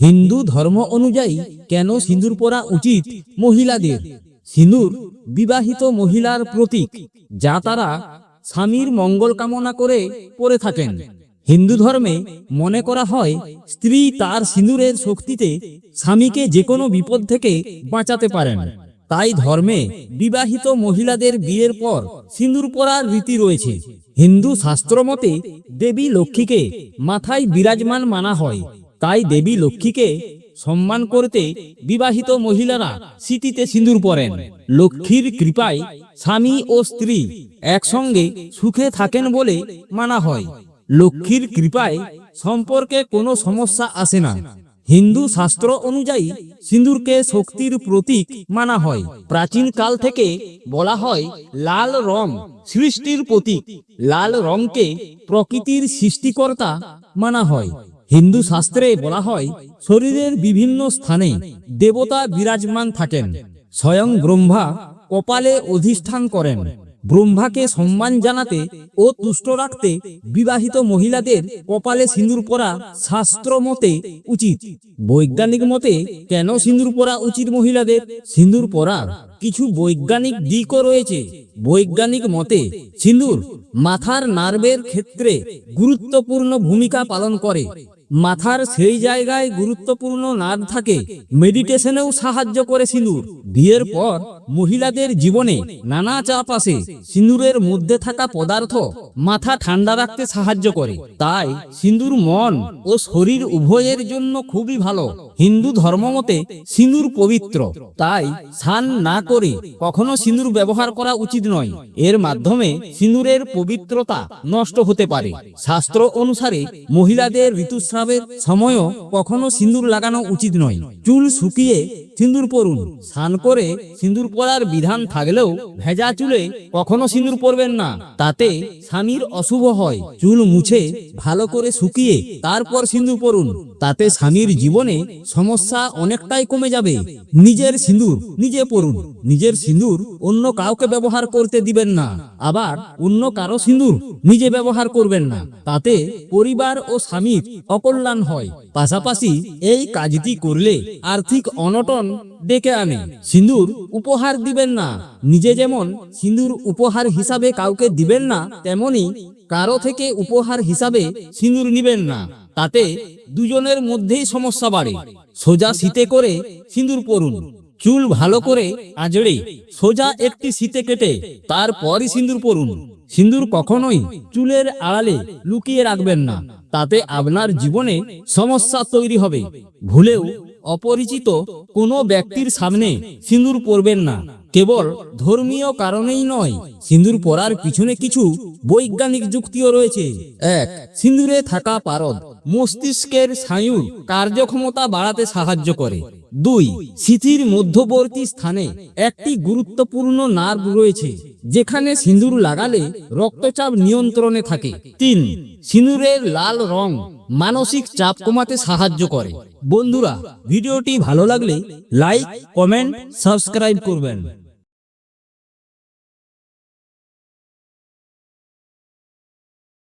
হিন্দু ধর্ম অনুযায়ী কেন সিঁদুর পরা উচিত মহিলাদের? সিঁদুর বিবাহিত মহিলার প্রতীক, যা তারা স্বামীর মঙ্গল কামনা করে পরে থাকেন। হিন্দু ধর্মে মনে করা হয়, স্ত্রী তার সিঁদুরের শক্তিতে স্বামীকে যে কোনো বিপদ থেকে বাঁচাতে পারেন। তাই ধর্মে বিবাহিত মহিলাদের বিয়ের পর সিঁদুর পরার রীতি রয়েছে। হিন্দু শাস্ত্র মতে দেবী লক্ষ্মীকে মাথায় বিরাজমান মানা হয়। তাই দেবী লক্ষ্মীকে সম্মান করতে বিবাহিত মহিলারা স্মৃতিতে সিঁদুর পরেন। লক্ষ্মীর কৃপায় স্বামী ও স্ত্রী একসঙ্গে সুখে থাকেন বলে মানা হয়। লক্ষ্মীর কৃপায় সম্পর্কে কোনো সমস্যা আসে না। হিন্দু শাস্ত্র অনুযায়ী সিঁদুরকে শক্তির প্রতীক মানা হয়। প্রাচীন কাল থেকে বলা হয়, লাল রং সৃষ্টির প্রতীক। লাল রংকে প্রকৃতির সৃষ্টিকর্তা মানা হয়। হিন্দু শাস্ত্রে বলা হয়, শরীরের বিভিন্ন স্থানে দেবতা বিরাজমান থাকেন। স্বয়ং ব্রহ্মা কপালে অধিষ্ঠান করেন। ব্রহ্মাকে সম্মান জানাতে ও তুষ্ট রাখতে বিবাহিত মহিলাদের কপালে সিঁদুর পরা শাস্ত্র মতে উচিত। বৈজ্ঞানিক মতে কেন সিঁদুর পরা উচিত মহিলাদের? সিঁদুর পরার কিছু বৈজ্ঞানিক দিকও রয়েছে। বৈজ্ঞানিক মতে সিঁদুর মাথার নার্ভের ক্ষেত্রে গুরুত্বপূর্ণ ভূমিকা পালন করে। মাথার সেই জায়গায় গুরুত্বপূর্ণ নাদ থাকে। মেডিটেশনেও সাহায্য করে সিঁদুর। বিয়ের পর মহিলাদের জীবনে নানা চাপ আসে। সিঁদুরের মধ্যে থাকা পদার্থ মাথা ঠান্ডা রাখতে সাহায্য করে। তাই সিঁদুর মন ও শরীর উভয়ের জন্য খুবই ভালো। হিন্দু ধর্মমতে সিঁদুর পবিত্র। তাই স্নান না করে কখনো সিঁদুর ব্যবহার করা উচিত নয়। এর মাধ্যমে সিঁদুরের পবিত্রতা নষ্ট হতে পারে। শাস্ত্র অনুসারে মহিলাদের ঋতুস্রাবের সময়ও কখনো সিঁদুর লাগানো উচিত নয়। চুল শুকিয়ে সিঁদুর পরুন। স্নান করে সিঁদুর পরার বিধান থাকলেও ভেজা চুলে কখনো সিঁদুর পরবেন না। তাতে স্বামীর অশুভ হয়। চুল মুছে ভালো করে শুকিয়ে তারপর সিঁদুর পরুন। তাতে স্বামীর জীবনে সমস্যা অনেকটাই কমে যাবে। নিজের সিঁদুর নিজে পরুন। নিজের সিঁদুর অন্য কাউকে ব্যবহার করতে দিবেন না। আবার অন্য কারও সিঁদুর নিজে ব্যবহার করবেন না। তাতে পরিবার ও স্বামীর অকল্যাণ হয়। পাশাপাশি এই কাজটি করলে আর্থিক অনটন ডেকে আনে। সিঁদুর উপহার দিবেন না। নিজে যেমন সিঁদুর উপহার হিসাবে কাউকে দিবেন না, তেমনি কারও থেকে উপহার হিসাবে সিঁদুর নিবেন না। তাতে দুজনের মধ্যেই সমস্যা বাড়ে। সোজা শীতে করে সিঁদুর পরুন। চুল ভালো করে আজড়ে সোজা একটি শীতে কেটে তারপরই সিঁদুর পরুন। সিঁদুর কখনোই চুলের আড়ালে লুকিয়ে রাখবেন না। তাতে আপনার জীবনে সমস্যা তৈরি হবে। ভুলেও অপরিচিত কোনো ব্যক্তির সামনে সিঁদুর পরবেন না। কেবল ধর্মীয় কারণেই নয় সিঁদুর পরার পিছনে কিছু বৈজ্ঞানিক যুক্তিও রয়েছে। এক সিঁদুরে থাকা পারদ মস্তিষ্কের স্নায়ুর কার্যক্ষমতা বাড়াতে সাহায্য করে। দুই, সিথির মধ্যবর্তী স্থানে একটি গুরুত্বপূর্ণ নার্ভ রয়েছে। যেখানে সিঁদুর লাগালে রক্তচাপ নিয়ন্ত্রণে থাকে। তিন, সিঁদুরের লাল রং মানসিক চাপ কমাতে সাহায্য করে। বন্ধুরা, ভিডিওটি ভালো লাগলে লাইক, কমেন্ট, সাবস্ক্রাইব করবেন।